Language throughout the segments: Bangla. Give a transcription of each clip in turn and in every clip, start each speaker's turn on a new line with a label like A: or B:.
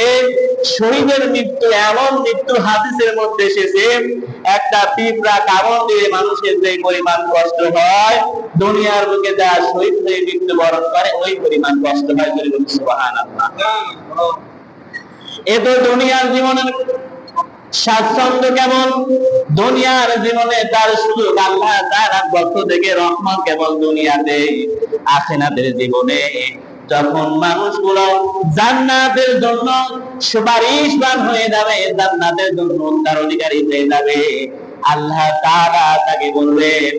A: যে শহীদের মৃত্যু, এমন মৃত্যু হাদিসের মধ্যে এসেছে, একটা পিঁপড়া কামড় দিয়ে মানুষের যে পরিমাণ কষ্ট হয়, দুনিয়ার বুকে যা শহীদ হয়ে মৃত্যুবরণ করে, ওই পরিমাণ কষ্ট হয় এ তো দুনিয়ার জীবনের স্বাচ্ছন্দ্য কেমন? দুনিয়ার জীবনে তার শুধু আল্লাহ, তার পক্ষ থেকে রহমত কেবল দুনিয়াতে আখেরাতের জীবনে। যখন মানুষগুলো জান্নাতের জন্য সুপারিশবান হয়ে যাবে, জান্নাতের জন্য তার অধিকারী হয়ে যাবে, আল্লাহ তাআলা তাকে বলবেন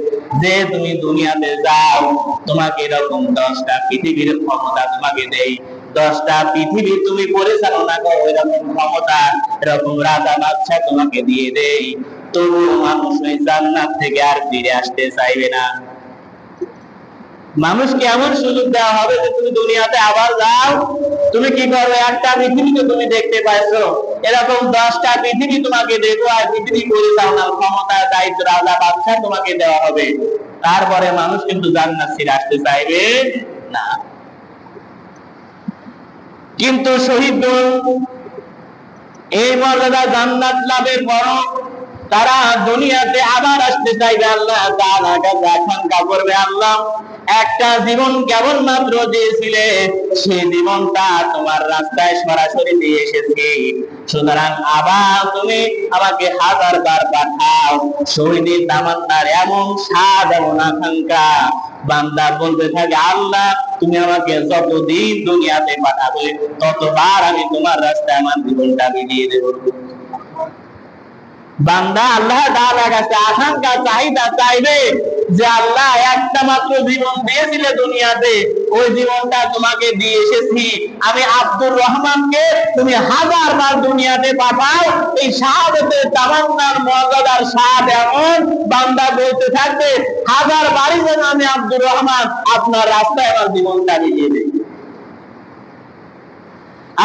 A: যে তুমি দুনিয়াতে যাও, তোমাকে এরকম দশটা পৃথিবীর ক্ষমতা তোমাকে দেই। দশটা পৃথিবী তুমি পরিচালনা করো, এরকম ক্ষমতা, এরকম রাজা বাদশা তোমাকে দিয়ে দেই। তবু মানুষ ওই জান্নাত থেকে আর ফিরে আসতে চাইবে না। মানুষকে এমন সুযোগ দেওয়া হবে যে তুমি দুনিয়াতে আবার যাও। তুমি কি করবে? একটা পৃথিবীকে তুমি দেখতে পাইছো। এরকম দশটা পৃথিবী তোমাকে দেখো, আর পৃথিবী পরিচালনার ক্ষমতা দায়িত্ব রাজা বাদশা তোমাকে দেওয়া হবে। তারপরে মানুষ কিন্তু জান্নাত ছেড়ে আসতে চাইবে না। কিন্তু শহীদ এই মর্যাদা জান্নাত লাভের পর তারা দুনিয়াতে আবার আসতে চাইবে আল্লাহ করবে আল্লাহ। একটা জীবন কেবল মাত্র দিয়েছিলে সেই জীবনটা তোমার রাস্তায় সরাসরি দিয়ে এসেছি। সুতরাং আবার তুমি আমাকে হাজার বার পাঠাও। শহীদের তামান্নার এমন স্বাদ, এমন আকাঙ্ক্ষা। বান্দা বলতে থাকে, আল্লাহ, তুমি আমাকে যতদিন দুনিয়াতে পাঠাবে, ততবার আমি তোমার রাস্তায় আমার জীবনটা বিলিয়ে দেব। বান্দা, আল্লাহ তাআলার কাছে আকাঙ্ক্ষা চাহিদা চাইবে যে আল্লাহ একটা মাত্র জীবন দিয়েছিলে দুনিয়াতে। ওই জীবনটা তোমাকে দিয়ে এসেছি। আমি আব্দুর রহমানকে তুমি হাজার বার দুনিয়াতে পাঠাও। এই শাহাদতের তামান্নার মর্যাদার স্বাদ এমন, বান্দা বলতে থাকবে, হাজার বাড়ি যেন আমি আব্দুর রহমান আপনার রাস্তায় আমার জীবনটা দিয়ে দেই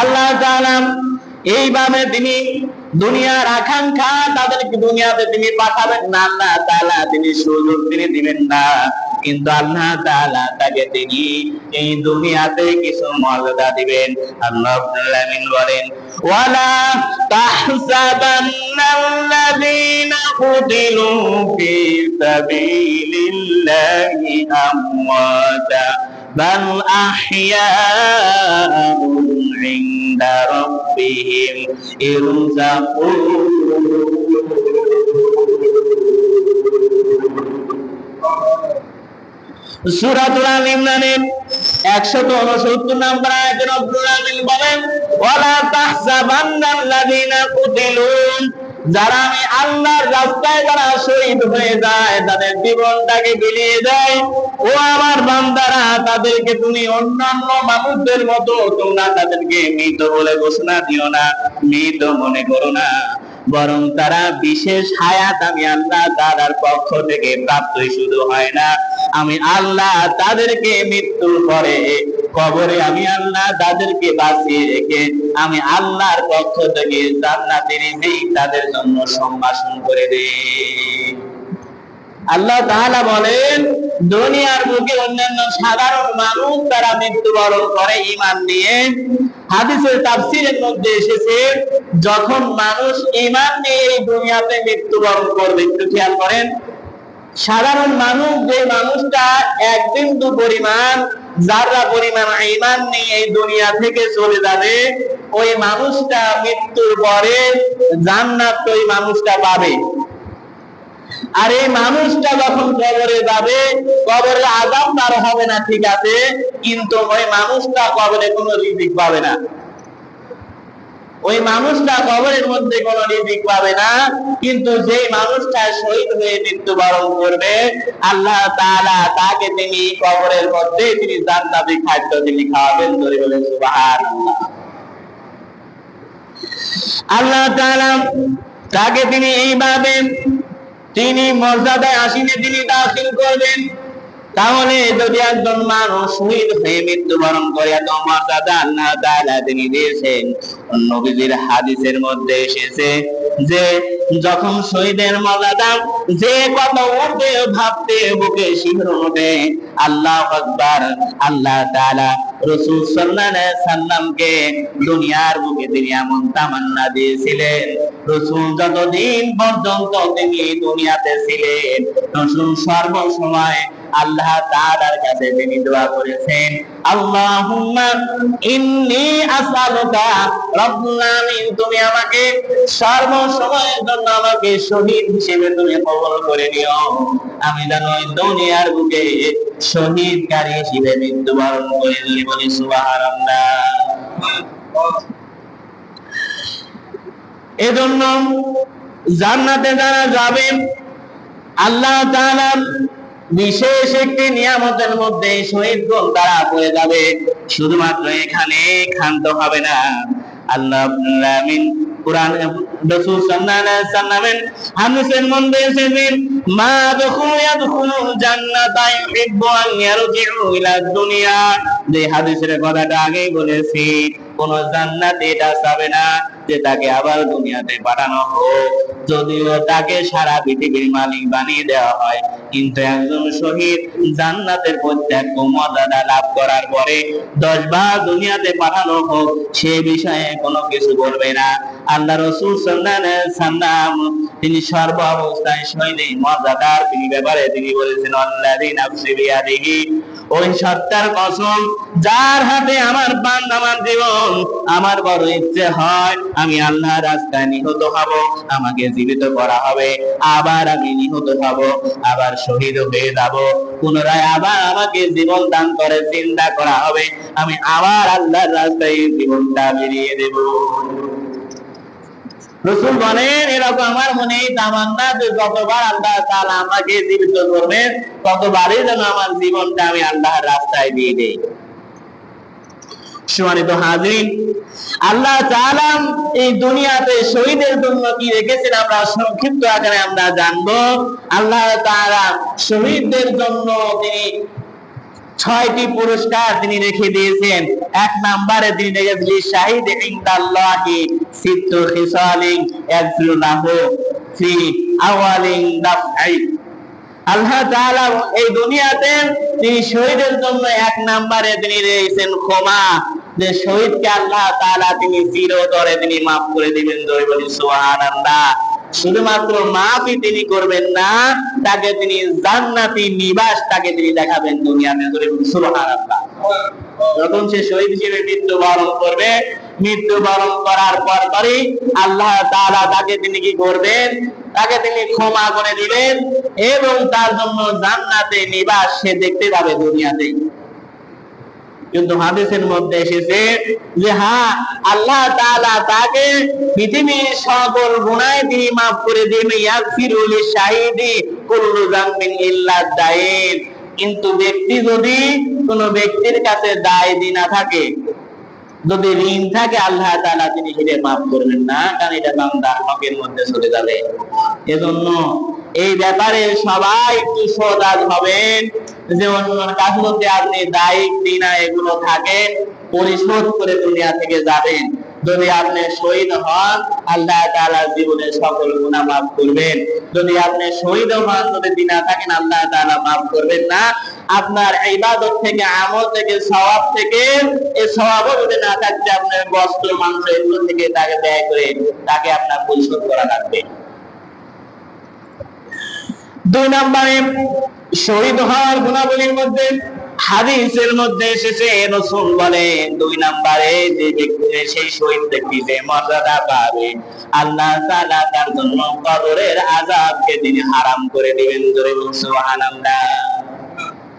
A: আল্লাহ তাআলা এইভাবে তিনি দুনিয়ার আকাঙ্ক্ষা তাদেরকে দুনিয়াতে তিনি পাঠাবেন না, আল্লাহ তাআলা তিনি সুযোগ তিনি দিবেন না। কিন্তু আল্লাহ তাআলা তাকে তিনি এই দুনিয়াতে কিছু মর্যাদা দিবেন। আল্লাহ রাব্বুল আলামিন বলেন, ওয়ালা তাহসাবান্নাল্লাযীনা কুতিলু ফি সাবিলিল্লাহি আমওয়াতা। বাল আহইয়াউন عند ربهم يرزقون সূরাতুল আল ইমরানের 169 নম্বর আয়াতে রব্বুল আলামিন বলেন ওয়ালা তাহসাবান্নাল্লাযীনা কুতিলু যারা আমি আল্লাহর রাস্তায় যারা শহীদ হয়ে যায়, তাদের জীবনটাকে বিলিয়ে দেয়, ও আমার বান্দারা, তাদেরকে তুমি অন্যান্য মানুষদের মতো তোমরা তাদেরকে মৃত বলে ঘোষণা দিও না, মৃত মনে করো না। বরং তারা বিশেষ হায়াত আমি আল্লাহ তাআলার পক্ষ থেকে প্রাপ্তই শুধু হয় না। আমি আল্লাহ তাদেরকে মৃত্যুর পরে কবরে আমি আল্লাহ তাদেরকে বাঁচিয়ে রেখে আমি আল্লাহর পক্ষ থেকে জান্নাতের নেই তাদের জন্য সম্ভাষণ করে দেই। আল্লাহ তাআলা বলেন, দুনিয়ার বুকে অন্যান্য সাধারণ মানুষ তারা মৃত্যুবরণ করে ঈমান নিয়ে, হাদিসের তাফসীরের মধ্যে এসেছে, যখন মানুষ ঈমান নিয়ে এই দুনিয়াতে মৃত্যুবরণ করবে, একটু খেয়াল করেন, সাধারণ মানুষ যে মানুষটা এক বিন্দু পরিমাণ যারা পরিমাণ ইমান নিয়ে এই দুনিয়া থেকে চলে যাবে, ওই মানুষটা মৃত্যুর পরে জান্নাত ওই মানুষটা পাবে। আর এই মানুষটা যখন কবরে যাবে কবরে আজাব তার হবে না, ঠিক আছে? কিন্তু ওই মানুষটা কবরে কোনো রিজিক পাবে না। ওই মানুষটা কবরের মধ্যে কোনো রিজিক পাবে না, কিন্তু যে মানুষটা শহীদ হয়ে মৃত্যুবরণ করবে, আল্লাহ তাআলা তাকে তিনি কবরের মধ্যে তিনি জান্নাতি খাদ্য তিনি খাওয়াবেন ধরে বলেন সুবহানাল্লাহ। আল্লাহ তাআলা তাকে তিনি এইভাবে তিনি মর্যাদায় আসিনে, তিনি দাখিল করবেন। তাহলে যদি একজন মানুষ শহীদ হয়ে মৃত্যুবরণ করে, এত মর্যাদা আল্লাহ তাআলা তিনি দিয়েছেন। নবীজির হাদিসের মধ্যে এসেছে যে, যখন শহীদের মর্যাদা যে কত উঠে ভাবতে বুকে শিহরণ ওঠে আল্লাহ আকবার, আল্লাহ তাআলা রসুল সাল্লাল্লাহু আলাইহি সাল্লামকে দুনিয়ার বুকে তিনি এমন তামান্না দিয়েছিলেন। রসুল যতদিন পর্যন্ত তিনি দুনিয়াতে ছিলেন, রসুল সর্বসময় আল্লাহ তাআলার কাছে তিনি দোয়া করেছেন, আল্লাহুম্মা ইন্নী আসআলুকা রব্বুল আলামিন, তুমি আমাকে সর্ব সময়ের জন্য আমাকে শহীদ হিসেবে তুমি কবুল করে নিও। আমি যেন দুনিয়ার বুকে মৃত্যুবরণ বলি এজন্য জান্নাতে যারা যাবেন আল্লাহ তাআলা বিশেষ একটি নিয়ামতের মধ্যে শহীদ গোল তারা পড়ে যাবে। শুধুমাত্র এখানে ক্ষান্ত হবে না। আল্লাহ আলামিন কোরআন আগেই বলেছি, কোন না যে তাকে আবার দুনিয়াতে পাঠানো হোক। যদিও তাকে সারা পৃথিবীর মালিক বানিয়ে দেওয়া হয়, কিন্তু একজন শহীদ জান্নাতের প্রত্যেক মর্যাদা লাভ করার পরে দশ দুনিয়াতে পাঠানো হোক, সে বিষয়ে কোনো কিছু বলবে না। আল্লাহ রসুল সাল্লাম তিনি সর্ব অবস্থায় শহীদের মর্যাদার তিনি ব্যাপারে তিনি বলেছেন আল্লাহ নাফসি বিয়াদিহি। ওই সত্তার কসম, যার হাতে আমার পান আমার জীবন, আমার বড় ইচ্ছে হয়, আমি আল্লাহ রাস্তায় নিহত হব, আমাকে জীবিত করা হবে, আবার আমি নিহত হব, আবার শহীদ হয়ে যাব। পুনরায় আবার আমাকে জীবন দান করে চিন্তা করা হবে, আমি আবার আল্লাহর রাস্তায় জীবনটা বেরিয়ে দেব। রসুল বলেন, এরকম আমার মনে তামান্না যে যতবার আল্লাহ তাআলা আমাকে জীবিত করবেন, ততবারই যেন আমার জীবনটা আমি আল্লাহর রাস্তায় দিয়ে দেই। সম্মানিত আল্লাহ এই দুনিয়াতে শহীদের জন্য কি রেখেছেন আমরা সংক্ষিপ্ত আকারে আমরা জানব। আল্লাহ তাআলা শহীদদের জন্য তিনি ছয়টি পুরস্কার তিনি রেখে দিয়েছেন। এক নম্বরে তিনি রেখেছিলেন শাহিদ ইনদাল্লাহি সিত্তু খিসালিন ইয়াগফিরুল্লাহু ফি আওয়ালিন দাফআই। আল্লাহ তাআলা এই দুনিয়াতে তিনি শহীদের জন্য এক নম্বরে তিনি রেখেছেন ক্ষমা। যে শহীদকে আল্লাহ তাআলা তিনি চিরতরে তিনি মাফ করে দিবেন জয় বলি সুবহানাল্লাহ। শুধুমাত্র মাফই তিনি করবেন না, তাকে তিনি জান্নাতি নিবাস তাকে তিনি দেখাবেন দুনিয়াতে সুবহানাল্লাহ। যখন সে শহীদ হিসেবে মৃত্যুবরণ করবে, মৃত্যুবরণ করার পর পরই আল্লাহ তাআলা তাকে তিনি কি করবেন? তাকে তিনি ক্ষমা করে দিবেন এবং তার জন্য জান্নাতে নিবাস সে দেখতে পাবে দুনিয়াতে কিন্তু হাদিসের মধ্যে এসেছে যে হ্যাঁ আল্লাহ তাআলা তাকে পৃথিবীর সকল গুনাহ তিনি মাফ করে দেন ইয়াগফিরুল শাহিদি কুল্লু যামবিন ইল্লা দাইন কিন্তু ব্যক্তি যদি কোনো ব্যক্তির কাছে দায় দিনা থাকে যদি ঋণ থাকে, আল্লাহ তালা তিনি সেটা মাফ করবেন না। কারণ এটা বান্দার হকের মধ্যে চলে যাবে। এজন্য এই ব্যাপারে সবাই একটু সজাগ হবেন। যে অন্যর কাছে যদি আপনি দায়িক দিনা এগুলো থাকে, পরিশোধ করে দুনিয়া থেকে যাবেন। যদি আপনি শহীদ হন, আল্লাহ তাআলা জীবনের সকল গুনাহ মাফ করবেন। যদি আপনি শহীদ হন, যদি দিনা থাকেন আল্লাহ তাআলা মাফ করবেন না। আপনার ইবাদত থেকে, আমল থেকে, সওয়াব থেকে এই সওয়াবও যদি না থাকতে, আপনার বস্ত্র, মাংস এগুলো থেকে তাকে ব্যয় করে তাকে আপনার পরিশোধ করা লাগবে। দুই নম্বরে, শহীদ হওয়ার গুণাবলীর মধ্যে হাদিসের মধ্যে এসেছে রসুল বলে দুই নম্বরে যে ব্যক্তি, সেই শহীদ ব্যক্তি যে মর্যাদা পাবে, আল্লাহ তাআলা তার জন্য কবরের আযাবকে তিনি হারাম করে দিবেন, জোরে সুবহানাল্লাহ।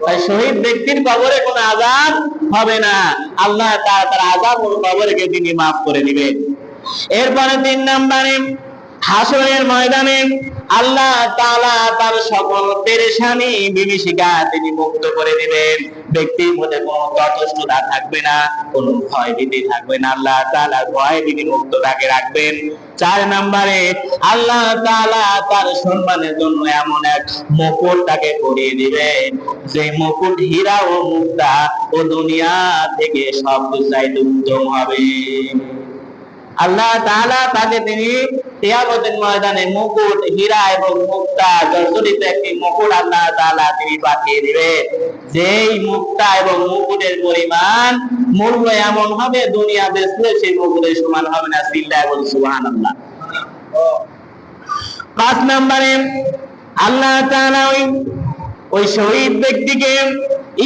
A: তাই শহীদ ব্যক্তির কবরে কোনো আযাব হবে না, আল্লাহ তাআলা তার আযাব ও কবরকে তিনি মাফ করে দিবেন। এরপরে তিন নম্বরে হাসরের ময়দানে আল্লাহ তাআলা তার সকল পেরেশানি, বিভীষিকা তিনি মুক্ত করে দিবেন। ব্যক্তির মধ্যে কোনো তটস্থতা থাকবে না, কোনো ভয় ভীতি থাকবে না। আল্লাহ তাআলা ভয় ভীতি মুক্ত তাকে রাখবেন। চার নম্বরে, আল্লাহ তাআলা তার সম্মানের জন্য এমন এক মুকুট তাকে পরিয়ে দিবেন। যে মুকুট হীরা ও মুক্তা ও দুনিয়া থেকে সব চাইতে উত্তম হবে। আল্লাহ তাআলা তাকে তিনি তিয়ামতের ময়দানে মুকুট, হীরা এবং মুক্তা জর্জরিত একটি মুকুট আল্লাহ তাআলা তিনি পাঠিয়ে দিবেন। যেই মুক্তা এবং মুকুটের পরিমাণ মূল্য এমন হবে, দুনিয়া বেচলে সেই মুকুটের সমান হবে না, সিল্লা এবং সুবহানাল্লাহ। পাঁচ নম্বরে আল্লাহ তাআলা ওই ওই শহীদ ব্যক্তিকে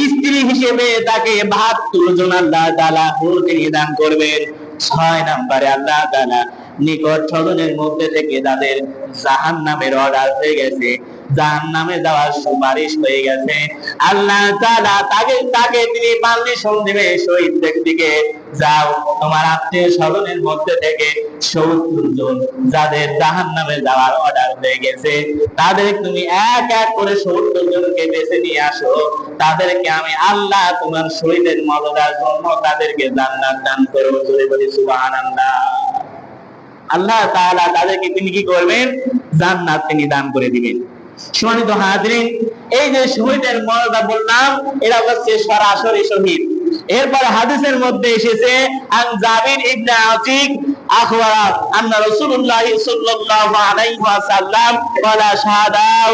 A: স্ত্রী হিসেবে তাকে বাহাত্তর জন আল্লাহ তাআলা হুর তিনি দান করবেন। ছয় নাম্বারে আল্লাহ তাআলা নিকট স্বজনের মধ্যে থেকে তাদের জাহান নামের অর্ডার হয়ে গেছে। জাহান নামে যাওয়ার সুপারিশ হয়ে গেছে। আল্লাহ তাআলা তাকে তাকে তিনি পারমিশন দিবে শহীদ ব্যক্তিকে। যাও, তোমার আত্মীয় স্বজনের মধ্যে থেকে সত্তর জন যাদের জাহান নামে যাওয়ার অর্ডার হয়ে গেছে, তাদের তুমি এক এক করে সত্তর জনকে বেছে নিয়ে আসো। তাদেরকে আমি আল্লাহ তোমার শহীদের মর্যাদার জন্য তাদেরকে জান্নাত দান করব জোরে বলি, সুবহানাল্লাহ। আল্লাহ তাআলা তাদেরকে তিনি কি করবেন? জান্নাত তিনি দান করে দিবেন। সম্মানিত হাজরিন, এই যে শহীদের মর্যাদা বললাম, এরা হচ্ছে সরাসরি শহীদ। এরপর হাদিসের মধ্যে এসেছে, আন জাবির ইবনে আতিক আখবারাত আন্না রাসূলুল্লাহ সাল্লাল্লাহু আলাইহি ওয়াসাল্লাম ক্বালা শাহাদাউ।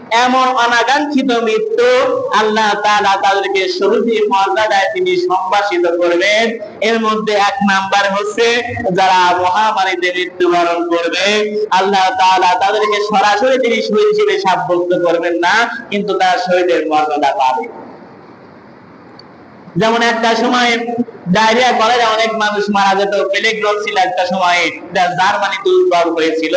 A: এমন অনাকাঙ্ক্ষিত মৃত্যু আল্লাহ তাআলা তাদেরকে শহীদের মর্যাদায় তিনি সম্ভাষিত করবেন। এর মধ্যে এক নাম্বার হচ্ছে যারা মহামারীতে মৃত্যুবরণ করবে, আল্লাহ তাআলা তাদেরকে সরাসরি তিনি শহীদ হিসেবে সাব্যস্ত করবেন না, কিন্তু তারা শহীদের মর্যাদা পাবে। যেমন একটা সময় ডায়রিয়া কলেরা অনেক মানুষ মারা যেত। প্লেগ রোগ ছিল একটা সময়। জার্মানি দুর্বল হয়েছিল।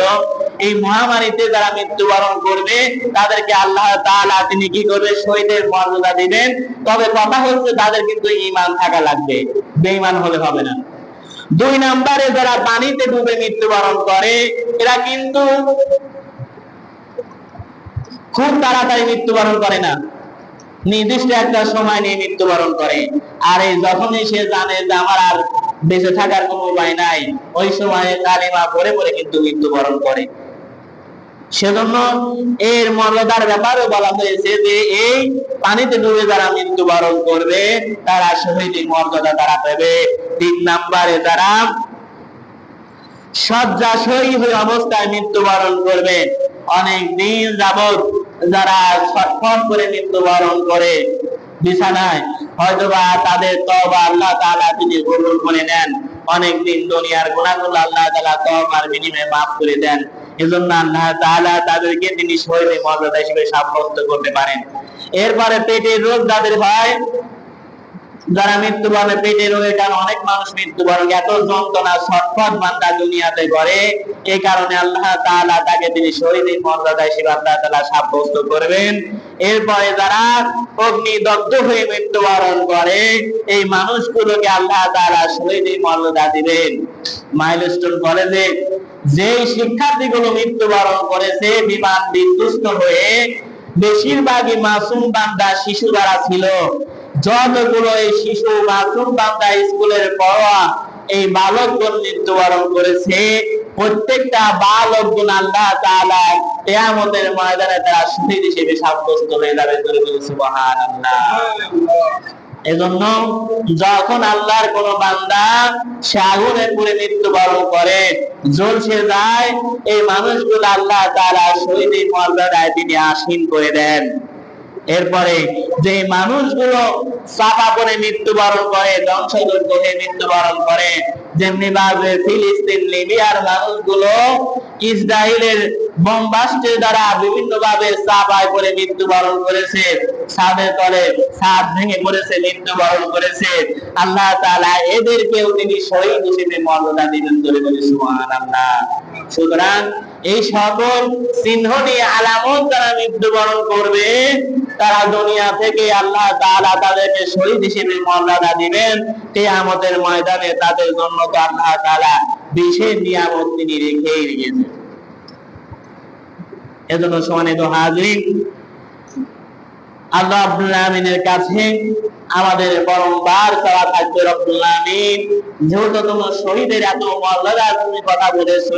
A: এই মহামারীতে যারা মৃত্যুবরণ করবে, তাদেরকে আল্লাহ তাআলা তিনি কি করবে? শহীদের মর্যাদা দিবেন। তবে কথা হচ্ছে, তাদের কিন্তু ঈমান থাকা লাগবে। বেঈমান হলে হবে না। দুই নম্বরে যারা পানিতে ডুবে মৃত্যুবরণ করে, এরা কিন্তু খুব তাড়াতাড়ি মৃত্যুবরণ করে না। নির্দিষ্ট একটা সময় নিয়ে মৃত্যুবরণ করে। আর এই যখনই সে জানে যে আমার আর বেঁচে থাকার কোনো উপায় নাই, ওই সময়ে কালিমা পড়ে পড়ে কিন্তু মৃত্যুবরণ করে। সেজন্য এর মর্যাদার ব্যাপারে বলা হয়েছে যে, এই পানিতে ডুবে যারা মৃত্যুবরণ করবে, তারা শহীদ মর্যাদা তারা পাবে। তিন নাম্বারে যারা শয্যাশয়ী হয়ে অবস্থায় মৃত্যুবরণ করবে। অনেক দিন যাবত যারা করে মৃত্যুবরণ করে, বিছানায় হয়তোবা তাদের আল্লাহ তিনি করে নেন। অনেক দিন দুনিয়ার আল্লাহ বিনিময়ে maaf করে দেন। এজন্য আল্লাহ তাআলা তাদেরকে তিনি মর্যাদা হিসেবে সাব্যস্ত করতে পারেন। এরপরে পেটের রোগ যাদের হয় যারা মৃত্যুবরণে পেটের রোগের কারণে অনেক মানুষ মৃত্যুবরণ এত যন্ত্রণা, ছটফট বান্দা দুনিয়াতে করে এই কারণে আল্লাহ তাআলা তাকে তিনি শহীদের মর্যাদা হিসেবে আল্লাহ তাআলা সাব্যস্ত করবেন। এরপরে যারা অগ্নিদগ্ধ হয়ে মৃত্যুবরণ করে, এই মানুষগুলোকে আল্লাহ তাআলা শহীদের মর্যাদা দিবেন। মাইলস্টোন কলেজে যে শিক্ষার্থীগুলো মৃত্যুবরণ করেছে, বিমান বিধ্বস্ত হয়ে, বেশিরভাগই মাসুম বান্দা, শিশু যারা ছিল যতগুলো এই শিশু মাসুম বান্দা স্কুলের পড়া এই বালকগণ মৃত্যুবরণ করেছে, প্রত্যেকটা বালকগণ আল্লাহ তাআলা কিয়ামতের ময়দানে তারা শহীদ হিসেবে সাব্যস্ত হয়ে যাবে করে বলে সুবহানাল্লাহ। এজন্য যখন আল্লাহর কোন বান্দা সে আগুনে পুড়ে মৃত্যুবরণ করে, জ্বলছে যায়, এই মানুষগুলো আল্লাহ তাআলা শহীদের মর্যাদায় তিনি আসীন করে দেন। এরপরে যে মানুষগুলো চাপা পড়ে মৃত্যুবরণ করে ধ্বংসযোগ্য হয়ে মৃত্যুবরণ করে, যেমনি ভাবে ফিলিস্তিন, লিবিয়ার মানুষগুলো ইসরায়েলের বোমবাস্টের দ্বারা বিভিন্ন ভাবে চাপায় পড়ে মৃত্যুবরণ করেছে। ছাদের তলে ছাদ ভেঙে পড়েছে, মৃত্যুবরণ করেছে। আল্লাহ তাআলা এদেরকেও তিনি শহীদ হিসেবে মর্যাদা দিবেন বলে বলে, সুবহানাল্লাহ। সুতরাং এই সকল চিহ্ন নিয়ে আলামত যারা মৃত্যুবরণ করবে, তারা দুনিয়া থেকে আল্লাহ তাআলা তাদেরকে শহীদ হিসেবে মর্যাদা দিবেন। কিয়ামতের ময়দানে তাদের জন্য তো আল্লাহ তাআলা বিশেষ নিয়ামত তিনি রেখেই রেখেছেন এজন্য সমানিত হাজির আল্লাহ রাব্বুল আমিনের কাছে আমাদের বারংবার চাওয়া থাকবে রব্বুল আমিন যেহেতু তোমার শহীদের এত মর্যাদা তুমি কথা বলেছ।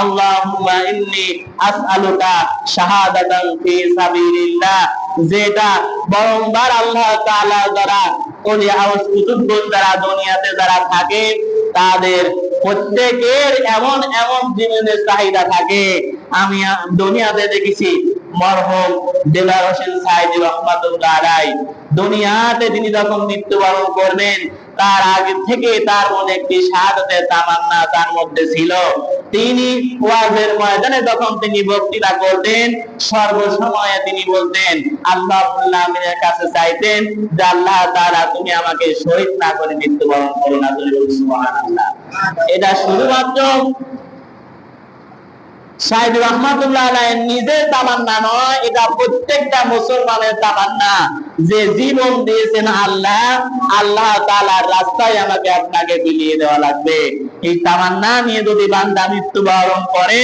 A: আল্লাহুম্মা ইন্নি আসআলুকা শাহাদাতান ফি সাবিলিল্লাহ। যেটা বারংবার আল্লাহ তাআলা দ্বারা, ওলি আওয়াজ কুতুব যারা দুনিয়াতে যারা থাকে, তাদের প্রত্যেকের এমন এমন জীবনের চাহিদা থাকে। আমি দুনিয়াতে দেখেছি মরহম দেলার হোসেন রহমাতুল্লাহ আলাই দুনিয়াতে তিনি যখন মৃত্যুবরণ করবেন, তার আগে থেকে তার মনে একটি শাহাদাতের তামান্না তার মধ্যে ছিল। তিনি ওয়াজের ময়দানে যখন তিনি বক্তৃতা করতেন, সর্বসময়ে তিনি বলতেন, আল্লাহ আমিনের কাছে চাইতেন যে আল্লাহ তাআলা তুমি আমাকে শহীদ না করে মৃত্যুবরণ করো না এটা শুধুমাত্র শাহিদ রহমাতুল্লাহ নিজের তামান্না নয়, এটা প্রত্যেকটা মুসলমানের তামান্না। যে জীবন দিয়েছেন আল্লাহ আল্লাহ তাআলার রাস্তায় আমাকে আপনাকে বিলিয়ে দেওয়া লাগবে। এই তামান্না নিয়ে যদি বান্দা মৃত্যুবরণ করে,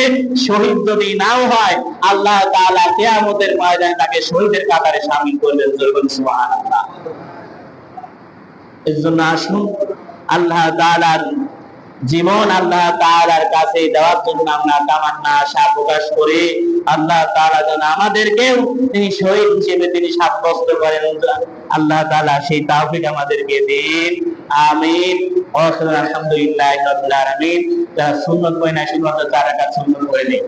A: শহীদ যদি নাও হয়, আল্লাহ তাআলা কিয়ামতের ময়দানে তাকে শহীদের কাতারে করবেন জোরবেন সুবহানাল্লাহ। এর জন্য আসুন, আল্লাহ তাআলার জীবন আল্লাহ তাআলার কাছে দেওয়ার জন্য আমরা তামান্না আশা প্রকাশ করি। আল্লাহ তাআলা যেন আমাদেরকেও তিনি শহীদ হিসেবে তিনি সাব্যস্ত করেন। আল্লাহ তাআলা সেই তৌফিক আমাদেরকে দিন। আমিন। আলহামদুলিল্লাহি রাব্বিল আলামিন। যারা সুন্নাত পড়ে না শুধুমাত্র তারা কাছে সুন্নাত পড়ে নেই।